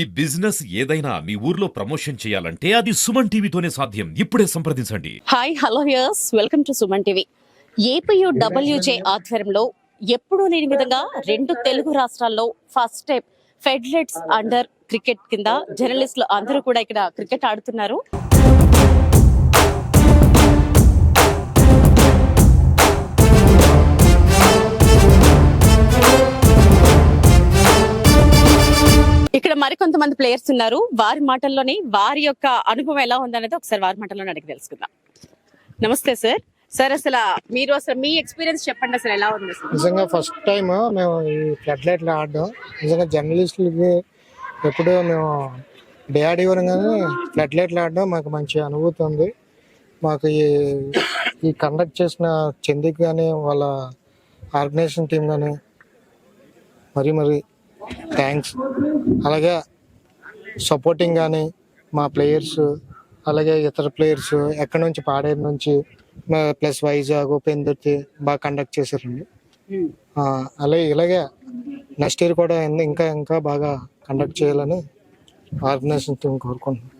ఈ బిజినెస్ ఏదైనా మీ ఊర్లో ప్రమోషన్ చేయాలంటే అది సుమన్ టీవీతోనే సాధ్యం. ఇప్పుడే సంప్రదించండి. Hi hello yes welcome to Suman TV. APU WJ ఆధ్వర్యంలో ఎప్పుడూ లేని విధంగా రెండు తెలుగు రాష్ట్రాల్లో first time floodlights under cricket కింద జర్నలిస్టులు అందరూ కూడా ఇక్కడ క్రికెట్ ఆడుతున్నారు. ఇక్కడ మరికొంతమంది ప్లేయర్స్ ఉన్నారు. వారి మాటల్లోనే వారి యొక్క అనుభవం ఎలా ఉందనేది ఒకసారి వారి మాటల్లోనే అడిగి తెలుసుకుందాం. నమస్తే సార్. సార్ అసలు మీరు అసలు మీ ఎక్స్పీరియన్స్ చెప్పండి అసలు ఎలా ఉంది నిజంగా ఫస్ట్ టైం మేము ఈ ఫ్లడ్ లైట్లు ఆడడం. నిజంగా జర్నలిస్టులకి ఎప్పుడూ మేము డే ఆడేవారంగానే ఫ్లడ్ లైట్లు ఆడడం మాకు మంచి అనుభూతి ఉంది. మాకు ఈ ఈ కండక్ట్ చేసిన చందిక్ కానీ వాళ్ళ ఆర్గనైజేషన్ టీం కానీ మరి మరి థ్యాంక్స్ అలాగే సపోర్టింగ్ కానీ మా ప్లేయర్స్ అలాగే ఇతర ప్లేయర్స్ ఎక్కడి నుంచి పాడేరు నుంచి ప్లస్ వైజాగ్ పెందుర్తి బాగా కండక్ట్ చేశారండి. అలాగే ఇలాగే నెక్స్ట్ ఇయర్ కూడా ఇంకా ఇంకా బాగా కండక్ట్ చేయాలని ఆర్గనైజేషన్ టీం కోరుకుంటున్నాను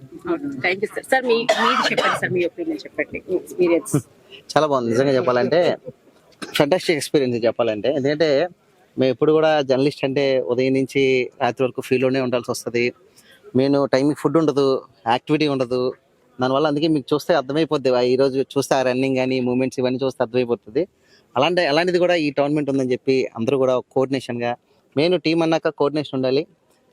థ్యాంక్ యూ సార్ సార్ మీ మీరు చెప్పండి సార్ మీ ఒపీనియన్ చెప్పండి మీ ఎక్స్పీరియన్స్ చాలా బాగుంది. నిజంగా చెప్పాలంటే ఫంటాస్టిక్ ఎక్స్పీరియన్స్ చెప్పాలంటే. ఎందుకంటే మేము ఎప్పుడు కూడా జర్నలిస్ట్ అంటే ఉదయం నుంచి రాత్రి వరకు ఫీల్డ్లోనే ఉండాల్సి వస్తుంది. నేను టైంకి ఫుడ్ ఉండదు యాక్టివిటీ ఉండదు. దానివల్ల అందుకే మీకు చూస్తే అర్థమైపోద్ది ఆ ఈ రోజు చూస్తే ఆ రన్నింగ్ కానీ మూమెంట్స్ ఇవన్నీ చూస్తే అర్థమైపోతుంది. అలాంటి అలాంటిది కూడా ఈ టోర్నమెంట్ ఉందని చెప్పి అందరూ కూడా కోఆర్డినేషన్గా మెయిన్ టీం అన్నాక కోఆర్డినేషన్ ఉండాలి.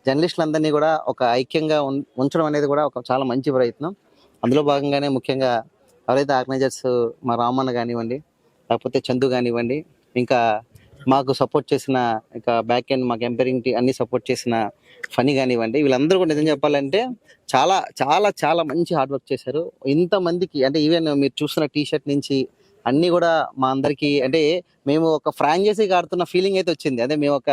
జర్నలిస్టులందరినీ కూడా ఒక ఐక్యంగా ఉం- ఉంచడం అనేది కూడా ఒక చాలా మంచి ప్రయత్నం. అందులో భాగంగానే ముఖ్యంగా ఎవరైతే ఆర్గనైజర్స్ మా రామన్న కానివ్వండి లేకపోతే చందు కానివ్వండి ఇంకా మాకు సపోర్ట్ చేసిన ఇంకా బ్యాక్ ఎండ్ మాకు ఎంపైరింగ్ టీ అన్ని సపోర్ట్ చేసిన ఫనీ కానివ్వండి వీళ్ళందరూ కూడా నిజం చెప్పాలంటే చాలా చాలా చాలా మంచి హార్డ్ వర్క్ చేశారు. ఇంతమందికి అంటే ఈవెన్ మీరు చూస్తున్న టీ షర్ట్ నుంచి అన్ని కూడా మా అందరికీ అంటే మేము ఒక ఫ్రాంచైజీ ఆడుతున్న ఫీలింగ్ అయితే వచ్చింది. అదే మేము ఒక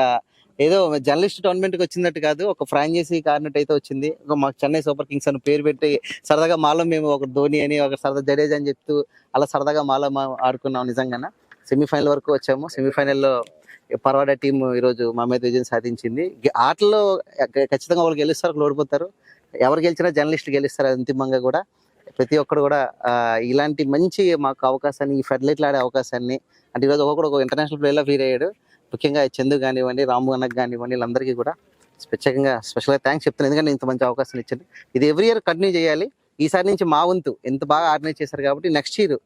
ఏదో జర్నలిస్ట్ టోర్నమెంట్కి వచ్చినట్టు కాదు ఒక ఫ్రాంచైజీ కారినట్టు అయితే వచ్చింది. ఒక మాకు చెన్నై సూపర్ కింగ్స్ అని పేరు పెట్టి సరదాగా మాలో మేము ఒక ధోని అని ఒక సరదా జడేజ్ అని చెప్తూ అలా సరదాగా మాలో ఆడుకున్నాం నిజంగానే? సెమీఫైనల్ వరకు వచ్చాము. సెమీఫైనల్లో పర్వాడ టీం ఈరోజు మా మీద విజయం సాధించింది. ఆటల్లో ఆటలో ఖచ్చితంగా వాళ్ళు గెలుస్తారు ఓడిపోతారు. ఎవరు గెలిచినా జర్నలిస్ట్ గెలుస్తారు అంతిమంగా కూడా. ప్రతి ఒక్కరు కూడా ఇలాంటి మంచి మాకు అవకాశాన్ని ఈ ఫెడలైట్లు ఆడే అవకాశాన్ని అంటే ఈరోజు ఒక్కొక్కడు ఒక ఇంటర్నేషనల్ ప్లేయర్లో ఫీల్ అయ్యాడు. ముఖ్యంగా చందు కానివ్వండి రాము అన్నకు కానివ్వండి వీళ్ళందరికీ కూడా ప్రత్యేకంగా స్పెషల్గా థ్యాంక్స్ చెప్తున్నాను. ఎందుకంటే ఇంత మంచి అవకాశం ఇచ్చింది. ఇది ఎవ్రీ ఇయర్ కంటిన్యూ చేయాలి. ఈసారి నుంచి మా వంతు ఎంత బాగా ఆర్గనైజ్ చేశారు కాబట్టి నెక్స్ట్ ఇయర్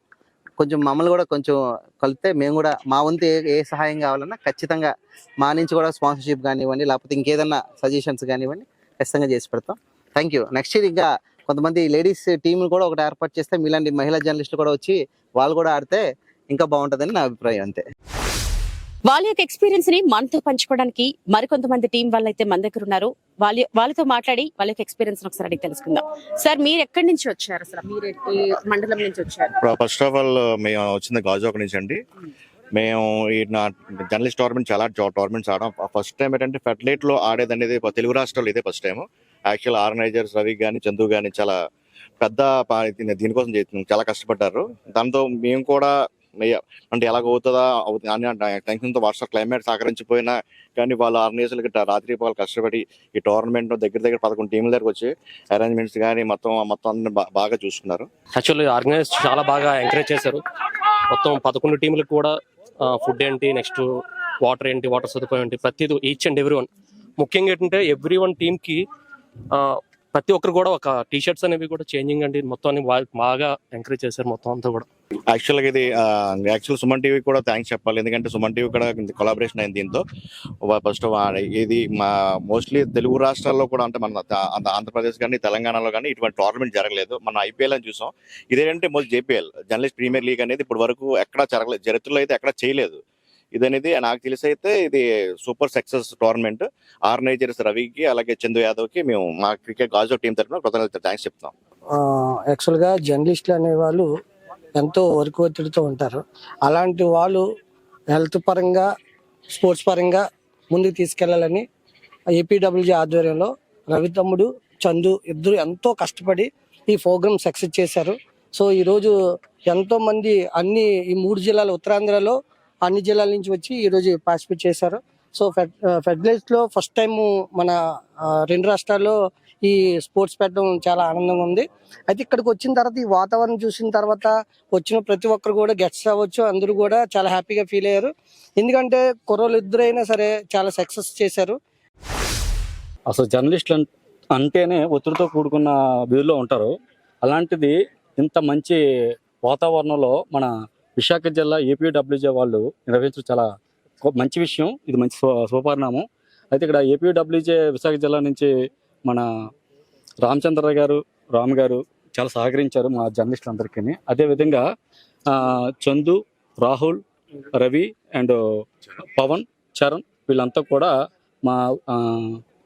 కొంచెం మమ్మల్ని కూడా కొంచెం కలిపితే మేము కూడా మా వంతు ఏ ఏ సహాయం కావాలన్నా ఖచ్చితంగా మా నుంచి కూడా స్పాన్సర్షిప్ కానివ్వండి లేకపోతే ఇంకేదన్నా సజెషన్స్ కానివ్వండి ఖచ్చితంగా చేసి పెడతాం. థ్యాంక్ యూ నెక్స్ట్ ఇయర్ ఇంకా కొంతమంది లేడీస్ టీం కూడా ఒకటి ఏర్పాటు చేస్తే మీలాంటి మహిళా జర్నలిస్టులు కూడా వచ్చి వాళ్ళు కూడా ఆడితే ఇంకా బాగుంటుందని నా అభిప్రాయం అంతే. వాళ్ళ యొక్క ఎక్స్పీరియన్స్ని మనతో పంచుకోవడానికి మరికొంతమంది టీం వాళ్ళు అయితే మన దగ్గర ఉన్నారు. వాళ్ళ వాళ్ళతో మాట్లాడి వాళ్ళ యొక్క ఎక్స్పీరియన్స్ ఒకసారి అడిగి తెలుసుకుందాం. సార్ మీరు ఎక్కడి నుంచి వచ్చారు అసలు? మీరు మండలం నుంచి వచ్చారు? ఫస్ట్ ఆఫ్ ఆల్ మేము వచ్చింది గాజువాక నుంచి అండి. మేము ఈ నా జర్నలిస్ట్ టోర్నమెంట్ చాలా టోర్నమెంట్స్ ఆడాం. ఫస్ట్ టైం ఏంటంటే ఫెడలేట్లో ఆడేది అనేది తెలుగు రాష్ట్రాలు ఇదే first time actual organisers Ravi కానీ చందు కానీ చాలా పెద్ద దీనికోసం చాలా కష్టపడ్డారు. దాంతో మేము కూడా అంటే ఎలాగ అవుతుందా? అవుతుంది. అని టెన్షన్తో వర్ష క్లైమేట్ సహకరించిపోయినా కానీ వాళ్ళ ఆర్గనైజర్లకి రాత్రి పగలు కష్టపడి ఈ టోర్నమెంట్ దగ్గర దగ్గర పదకొండు టీముల దగ్గర వచ్చి అరేంజ్మెంట్స్ కానీ మొత్తం మొత్తం అన్ని బాగా చూసుకున్నారు. యాక్చువల్లీ ఆర్గనైజ్ చాలా బాగా ఎంకరేజ్ చేశారు. మొత్తం పదకొండు టీములకు కూడా ఫుడ్ ఏంటి నెక్స్ట్ వాటర్ ఏంటి వాటర్ సదుపాయం ఏంటి ప్రతిదీ ఈచ్ అండ్ ఎవ్రీ వన్ ముఖ్యంగా ఏంటంటే ఎవ్రీ వన్ టీమ్కి ప్రతి ఒక్కరు కూడా ఒక టీ షర్ట్స్ అనేవి కూడా చేంజింగ్ అండి. మొత్తం బాగా ఎంకరేజ్ చేశారు మొత్తం అంతా కూడా. యాక్చువల్గా ఇది యాక్చువల్ సుమన్ టీవీ కూడా థ్యాంక్స్ చెప్పాలి. ఎందుకంటే సుమన్ టీవీ కూడా కొలాబరేషన్ అయింది దీంతో. ఫస్ట్ ఇది మా మోస్ట్లీ తెలుగు రాష్ట్రాల్లో కూడా అంటే మన ఆంధ్రప్రదేశ్ కానీ తెలంగాణలో కానీ ఇటువంటి టోర్నమెంట్ జరగలేదు. మనం ఐపీఎల్ అని చూసాం. ఇదేంటంటే most JPL. Journalist premier league అనేది ఇప్పటి వరకు ఎక్కడ జరగలేదు చరిత్రలో అయితే ఎక్కడ చేయలేదు. ఇదనేది నాకు తెలిసి అయితే ఇది సూపర్ సక్సెస్ టోర్నమెంట్ ఆర్గనైజర్స్ రవికి అలాగే చందు యాదవ్కి మేము మా క్రికెట్ గాజు టీం తరఫున కృతజ్ఞత థ్యాంక్స్ చెప్తాం యాక్చువల్గా జర్నలిస్టులు అనేవాళ్ళు ఎంతో వరకు ఒత్తిడితో ఉంటారు. అలాంటి వాళ్ళు హెల్త్ పరంగా స్పోర్ట్స్ పరంగా ముందుకు తీసుకెళ్ళాలని ఏపీడబ్ల్యూజీ ఆధ్వర్యంలో రవి తమ్ముడు చందు ఇద్దరు ఎంతో కష్టపడి ఈ ప్రోగ్రామ్ సక్సెస్ చేశారు. సో ఈరోజు ఎంతో మంది అన్ని ఈ మూడు జిల్లాల ఉత్తరాంధ్రలో అన్ని జిల్లాల నుంచి వచ్చి ఈరోజు పార్టిసిపేట్ చేశారు. సో ఫెడ్ ఫెడరేట్లో ఫస్ట్ టైం మన రెండు రాష్ట్రాల్లో ఈ స్పోర్ట్స్ పెట్టడం చాలా ఆనందంగా ఉంది. అయితే ఇక్కడికి వచ్చిన తర్వాత ఈ వాతావరణం చూసిన తర్వాత వచ్చిన ప్రతి ఒక్కరు కూడా గెట్స్ అవ్వచ్చు. అందరూ కూడా చాలా హ్యాపీగా ఫీల్ అయ్యారు. ఎందుకంటే కుర్రోళ్ళు ఇద్దరైనా సరే చాలా సక్సెస్ చేశారు. అసలు జర్నలిస్టులు అంటేనే ఒత్తిడితో కూడుకున్న వీధిలో ఉంటారు. అలాంటిది ఇంత మంచి వాతావరణంలో మన విశాఖ జిల్లా ఏపీడబ్ల్యూజే వాళ్ళు నిర్వహించడం చాలా మంచి విషయం. ఇది మంచి శుభపరిణామం అయితే ఇక్కడ ఏపీడబ్ల్యూజే విశాఖ జిల్లా నుంచి మన రామచంద్ర గారు రామ్ గారు చాలా సహకరించారు మా జర్నలిస్టులందరికీ అదేవిధంగా చందు రాహుల్ రవి అండ్ పవన్ చరణ్ వీళ్ళంతా కూడా మా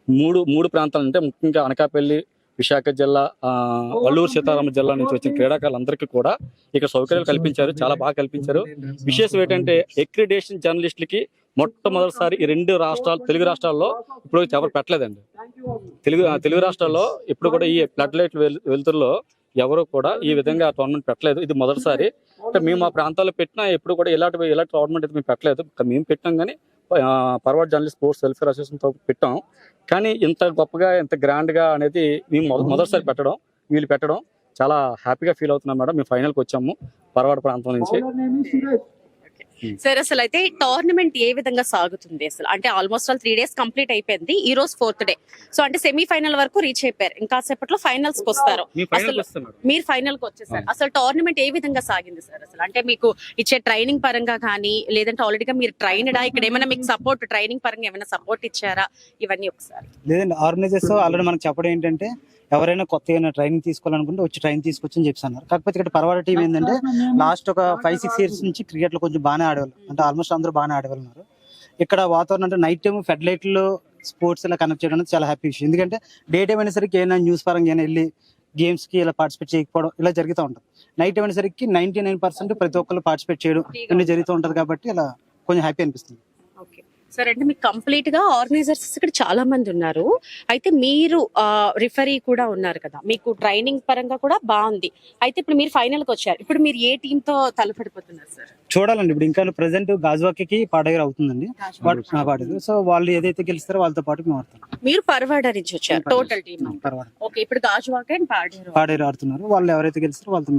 మూడు మూడు ప్రాంతాలు అంటే ముఖ్యంగా అనకాపల్లి విశాఖ జిల్లా వల్లూరు అల్లూరు సీతారామ జిల్లా నుంచి వచ్చిన క్రీడాకారులందరికీ కూడా ఇక్కడ సౌకర్యాలు కల్పించారు చాలా బాగా కల్పించారు. విశేషం ఏంటంటే ఎక్రిడేషన్ జర్నలిస్టులకి మొట్టమొదటిసారి ఈ రెండు రాష్ట్రాలు తెలుగు రాష్ట్రాల్లో ఇప్పుడు ఎవరు పెట్టలేదండి. తెలుగు తెలుగు రాష్ట్రాల్లో ఇప్పుడు కూడా ఈ ఫ్లడ్ లైట్ వెలుతురులో ఎవరు కూడా ఈ విధంగా టోర్నమెంట్ పెట్టలేదు. ఇది మొదటిసారి. అంటే మేము మా ప్రాంతాల్లో పెట్టినా ఎప్పుడు కూడా ఇలాంటి ఇలాంటి టోర్నమెంట్ అయితే మేము పెట్టలేదు. మేము పెట్టాం కానీ పర్వాడ్ జర్నలిస్ట్ స్పోర్ట్స్ వెల్ఫేర్ అసోసియేషన్తో పెట్టాం. కానీ ఇంత గొప్పగా ఇంత గ్రాండ్గా అనేది మేము మొదటిసారి పెట్టడం వీళ్ళు పెట్టడం చాలా హ్యాపీగా ఫీల్ అవుతున్నాం మేడం. మేము ఫైనల్కి వచ్చాము పర్వాడ ప్రాంతం నుంచి. సార్ అసలు అయితే టోర్నమెంట్ ఏ విధంగా సాగుతుంది అసలు? అంటే almost all three days complete అయిపోయింది. ఈ రోజు ఫోర్త్ డే సో అంటే సెమీఫైనల్ వరకు రీచ్ అయిపోయారు. ఇంకా సేపట్లో ఫైనల్స్కి వస్తారు. అసలు- మీరు ఫైనల్కి వచ్చేసారు. అసలు టోర్నమెంట్ ఏ విధంగా సాగింది సార్ అసలు? అంటే మీకు ఇచ్చే ట్రైనింగ్ పరంగా కానీ లేదంటే ఆల్రెడీగా మీరు ట్రైన్డా ఇక్కడ ఏమైనా మీకు సపోర్ట్ ట్రైనింగ్ పరంగా ఏమైనా సపోర్ట్ ఇచ్చారా? ఇవన్నీ ఒకసారి. లేదండి ఆర్గనైజర్స్ ఆల్రెడీ మనకు చెప్పడం ఏంటంటే ఎవరైనా కొత్త ఏమైనా ట్రైనింగ్ తీసుకోవాలనుకుంటే వచ్చి ట్రైన్ తీసుకొచ్చి అని చెప్తున్నారు కాకపోతే ఇక్కడ పర్వాడ టీం ఏంటంటే లాస్ట్ ఒక ఫైవ్ సిక్స్ ఇయర్స్ నుంచి క్రికెట్లో కొంచెం బాగానే ఆడేవాళ్ళు. అంటే ఆల్మోస్ట్ అందరూ బాగానే ఆడేవాళ్ళు ఉన్నారు. ఇక్కడ వాతావరణం అంటే నైట్ టైం ఫెడ్ లైట్లో స్పోర్ట్స్ ఇలా కనెక్ట్ చేయడం అనేది చాలా హ్యాపీ విషయం. ఎందుకంటే డే టైం అయినసరికి ఏమైనా న్యూస్ పరంగా ఏమైనా వెళ్ళి గేమ్స్కి ఇలా పార్టిసిపేట్ చేయకపోవడం ఇలా జరుగుతూ ఉంటుంది. నైట్ అయినసరికి నైన్టీ నైన్ పర్సెంట్ ప్రతి ఒక్కరు పార్టిసిపేట్ చేయడం అన్ని జరుగుతూ ఉంటది కాబట్టి ఇలా కొంచెం హ్యాపీ అనిపిస్తుంది. ఓకే సార్ అంటే మీకు కంప్లీట్గా ఆర్గనైజర్స్ ఇక్కడ చాలా మంది ఉన్నారు. అయితే మీరు రిఫరీ కూడా ఉన్నారు కదా. మీకు ట్రైనింగ్ పరంగా కూడా బాగుంది. అయితే ఇప్పుడు మీరు ఫైనల్కి వచ్చారు. ఇప్పుడు మీరు ఏ టీమ్తో తలపడిపోతున్నారు సార్? చూడాలండి. ఇప్పుడు ఇంకా ప్రెసెంట్ గాజువాకి. పాడగర్ అవుతుందండి సో వాళ్ళు ఏదైతే గెలుస్తారో వాళ్ళతో పాటు మేము ఆడతాం. మీరు పర్వాడ నుంచి వచ్చారు? టోటల్ టీమ్ పర్వాలేదు. ఓకే ఇప్పుడు గాజువాక అండ్ పాడేరు పాడేరు ఆడుతున్నారు. వాళ్ళు ఎవరైతే గెలుస్తారో వాళ్ళతో